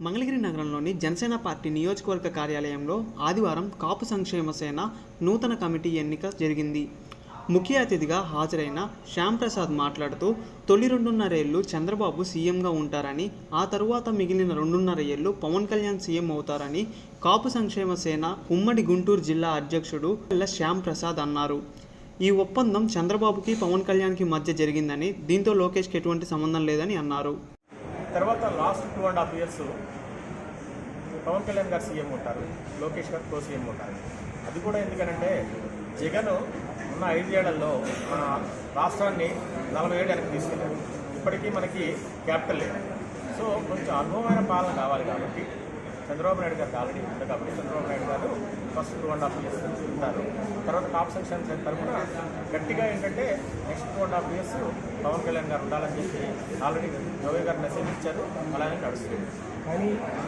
మంగళగిరి నగరంలోని జనసేన పార్టీ నియోజకవర్గ కార్యాలయంలో ఆదివారం కాపు సంక్షేమ సేన నూతన కమిటీ ఎన్నిక జరిగింది. ముఖ్య అతిథిగా హాజరైన శ్యాంప్రసాద్ మాట్లాడుతూ తొలి రెండున్నరేళ్ళు చంద్రబాబు సీఎంగా ఉంటారని ఆ తరువాత మిగిలిన రెండున్నర ఏళ్ళు పవన్ కళ్యాణ్ సీఎం అవుతారని కాపు సంక్షేమ సేన ఉమ్మడి గుంటూరు జిల్లా అధ్యక్షుడు ఎల్ల శ్యామ్ ప్రసాద్ అన్నారు. ఈ ఒప్పందం చంద్రబాబుకి పవన్ కళ్యాణ్కి మధ్య జరిగిందని దీంతో లోకేష్కి ఎటువంటి సంబంధం లేదని అన్నారు. తర్వాత last two and half years Pawan Kalyan గారు సీఎం ఉంటారు లోకేష్ గారు కో సీఎం ఉంటారు. అది కూడా ఎందుకనంటే జగన్ ఉన్న ఐదేళ్ళలో మన రాష్ట్రాన్ని నలభై ఏళ్ళు వెనక్కి తీసుకెళ్ళారు. ఇప్పటికీ మనకి క్యాపిటల్ లేదు. సో కొంచెం అనుభవమైన పాలన కావాలి కాబట్టి చంద్రబాబు నాయుడు గారికి ఆల్రెడీ ఉంది plus first two and half years ఉంటారు తర్వాత కాప్ సెక్షన్ తరఫున గట్టిగా ఏంటంటే next two and half years Pawan Kalyan గారు ఉండాలని చెప్పి ఆల్రెడీ జోగి గారు మెసేజ్ ఇచ్చారు. అలానే నడుస్తుంది. కానీ